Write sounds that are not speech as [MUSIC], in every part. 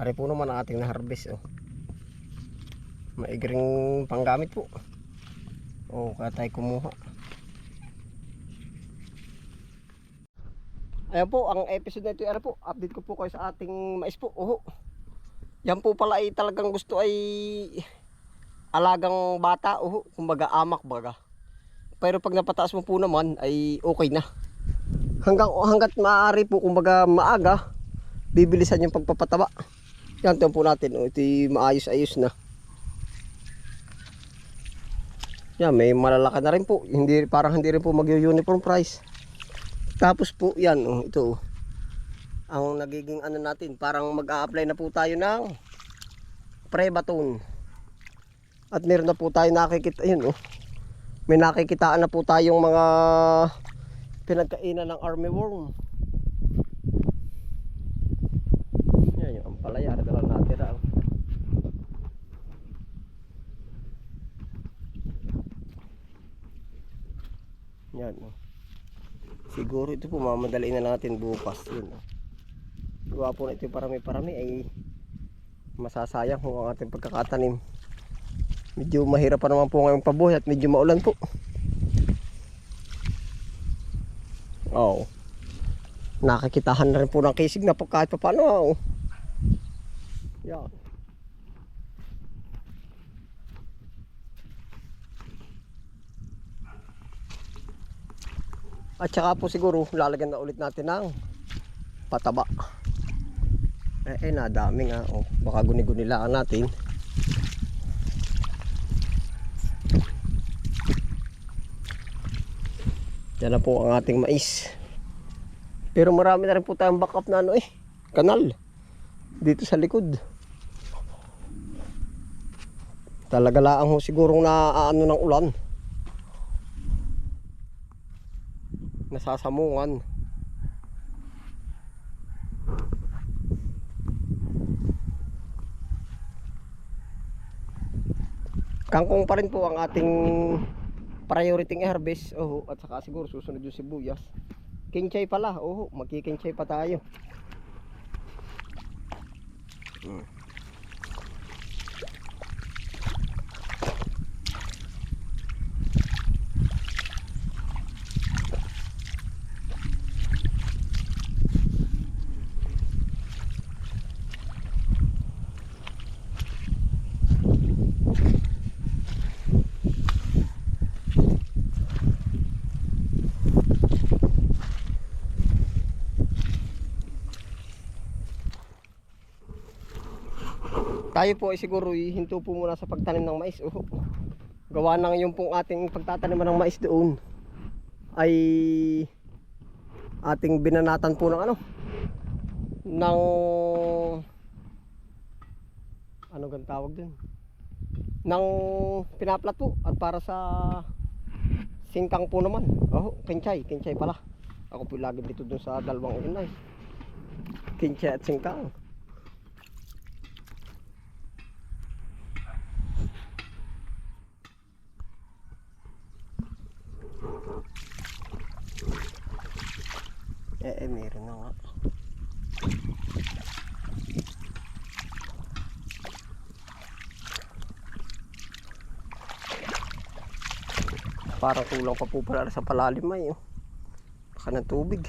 Ari po naman ang ating na-harvest oh. Maigring panggamit po. Oh, kaya tayo kumuha. Ayan po, ang episode na ito, ano po, update ko po kayo sa ating mais po. Oho. Yan po pala ay talagang gusto ay alagang bata, oho, kumbaga amak baga. Pero pag napataas mo po naman ay okay na. Hanggang hangga't maaari po kumbaga maaga, bibilisan yung pagpapataba. Yan po natin, oh, ito maayos-ayos na. Yan, may malalaki na rin po. Hindi, parang hindi rin po mag-uniform price. Tapos po, yan, oh, ito. oh. Ang nagiging ano natin, parang mag-a-apply na po tayo ng Prebatone. At meron na po tayo nakikita, ayun oh. May nakikitaan na po tayong mga pinagkainan ng armyworm. Yan yung ampalaya, na lang natira. oh. Yan oh. Siguro ito po mamadali na natin bukas yun. oh. Po na ito parami-parami ay masasayang kung ang ating pagkakatanim. Medyo mahirap pa naman po ngayong pabuhay at medyo maulan po. Oo. Nakikitahan na rin po ng kisig na po kahit pa paano. Oh. Yan. At saka po siguro lalagyan na ulit natin ng pataba. Eh, eh nadami nga. Oh. Baka guni-gunilaan natin. Yan na po ang ating mais. Pero marami na rin po tayong backup na ano eh. Kanal. Dito sa likod. Talaga lang ho sigurong na ano ng ulan. Nasasamungan. Kangkong pa rin po ang ating priority harvest. Oh, at saka siguro susunod yung sibuyas. Kinchay pala. Oh, magkikinchay pa tayo. Hmm. Tayo po ay siguro hinto po muna sa pagtanim ng mais. Oh. Gawa ng yung pong ating pagtatanim ng mais doon ay ating binanatan po ng ano? Ng ano gan tawag din ng pinaplat po at para sa singkang po naman. Oh kinchay kinchay pala. Ako po lagi dito dun sa dalawang unay kinchay at singkang Eh, eh, meron na nga. Parang kulang pa po pala sa palalim ay. Oh. Baka ng tubig.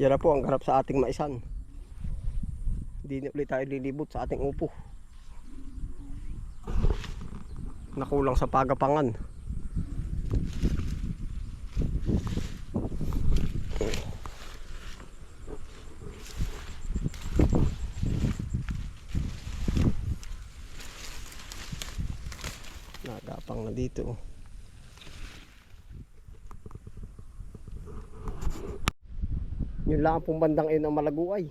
Yan na po ang ganap sa ating maisan. Hindi na ulit tayo lilibot sa ating upo. Nakulang sa pagapangan. Nagapang na dito. oh. Yun lang pong bandang iyon ang malaguay.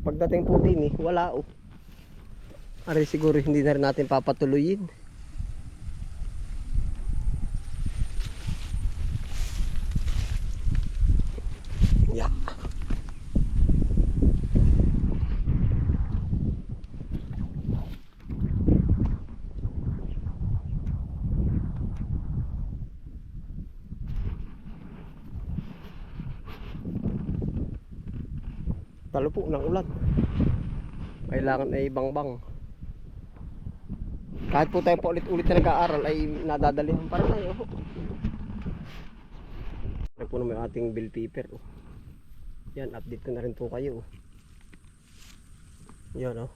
Pagdating po din eh, wala oh. Ari siguro hindi na rin natin papatuloyin. Yeah. Talo po ng ulan. Kailangan ay bangbang. Kahit po tayo pa ulit-ulit na nag-aaral ay nadadalihan pa rin tayo. Ito po naman ating bill paper. Oh. Yan, update ko na rin po kayo. oh. Yan oh.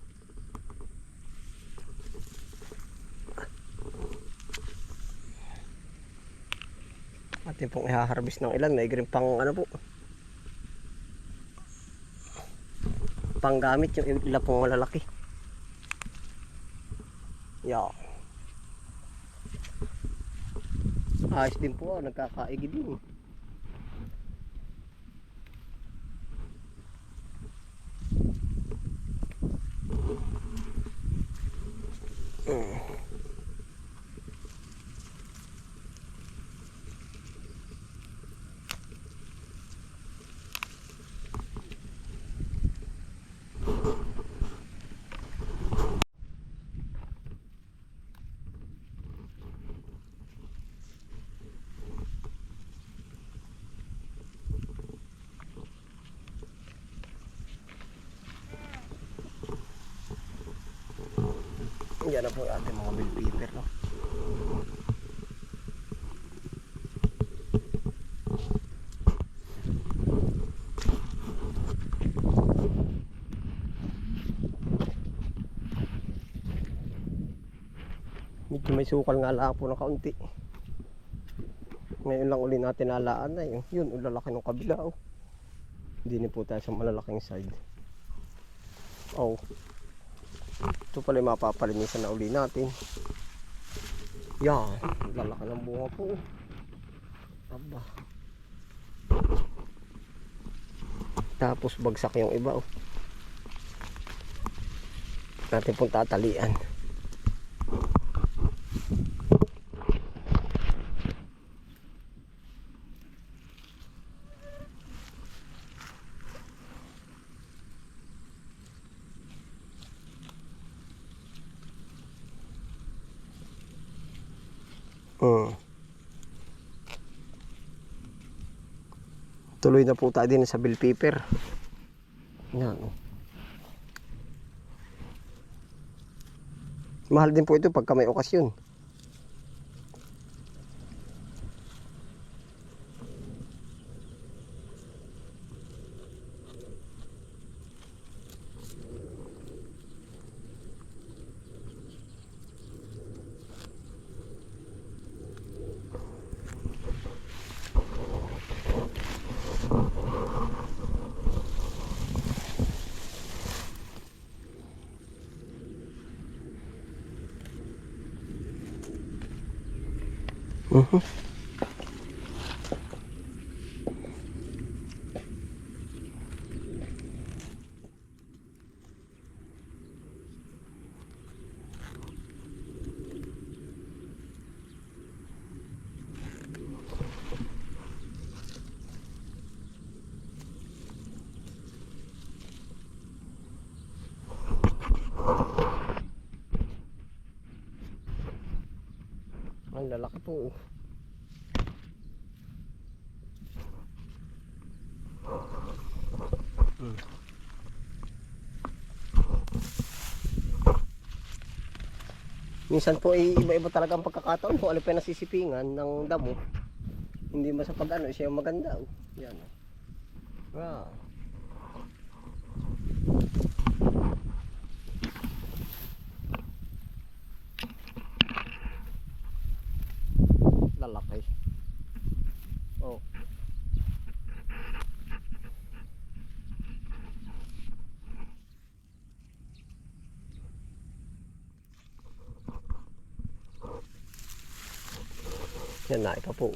Atin pong i-harvest ng ilan. May green pang ano po. Panggamit yung ilan pong malalaki. Yeah. Ayos din po, ah, nagkakaigi din. Mm. Yan na po yung ating mga paper, no? Medyo may sukal nga lang po ng kaunti. Ngayon lang uli natin nalaan na yun. Yun, ang lalaki ng kabila. Oh. Hindi na po tayo sa malalaking side. Oh. Ito pala yung mapapalinisan na uli natin. Yan, lalaki ng bunga po. Aba. Tapos bagsak yung iba oh. Natin pong tatalian. Hmm. Tuloy na po tayo din sa bill paper. Yan. oh. Mahal din po ito pagka may okasyon. 嗯哼。Ang lalaki po. oh. Minsan po ay iba-iba talaga ang pagkakataon kung alin pa nasisipingan ng damo. Hindi mo sa pag-ano, siya yung maganda. Oh. Yan. oh. Wow. Lalaki. Oh. Yan na, ito po.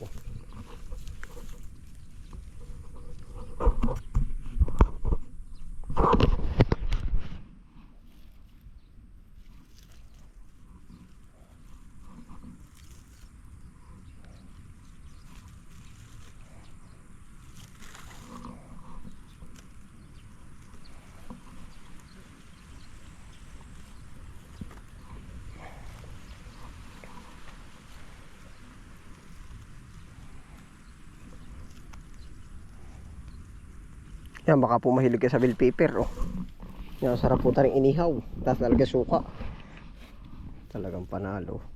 Yan, baka po mahilig ka sa bell pepper, oh. Yan, sarap po taring inihaw. Tapos talaga suka. Talagang panalo.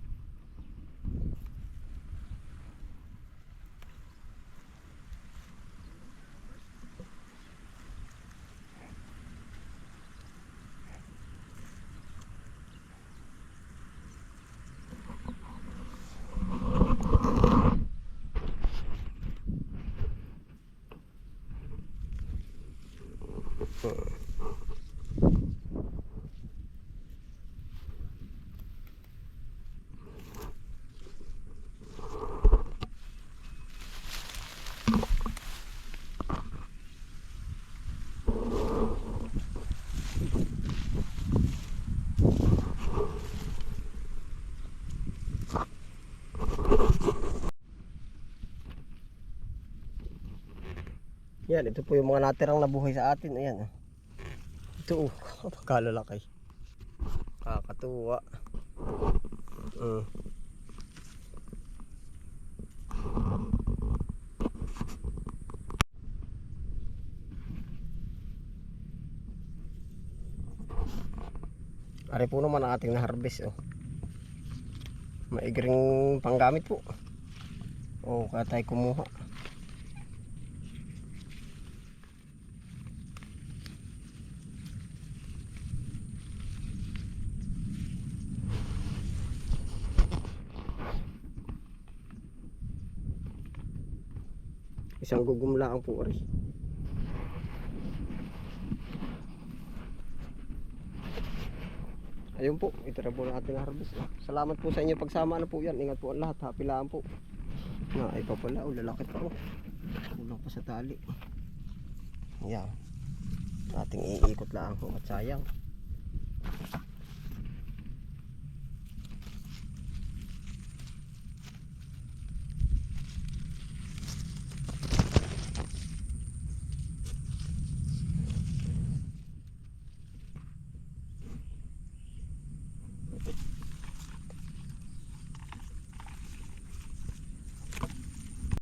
Uh. Yan, ito po yung mga natirang nabuhay sa atin. Ayan. Ito, oh. [LAUGHS] Pagkalalaki. Kakatuwa. Mm. Ari po naman ang ating na-harvest. Oh. Maigring panggamit po. Oh, kaya tayo kumuha. Isang gugumla ang po rin. Ayun po, ito na po ang ating harvest. Salamat po sa inyo pagsama na po yan. Ingat po ang lahat. Happy lang po. Na, ay pa pala. O, lalaki pa oh. Kulang pa sa tali. Yan. Ating iikot lang. At sayang.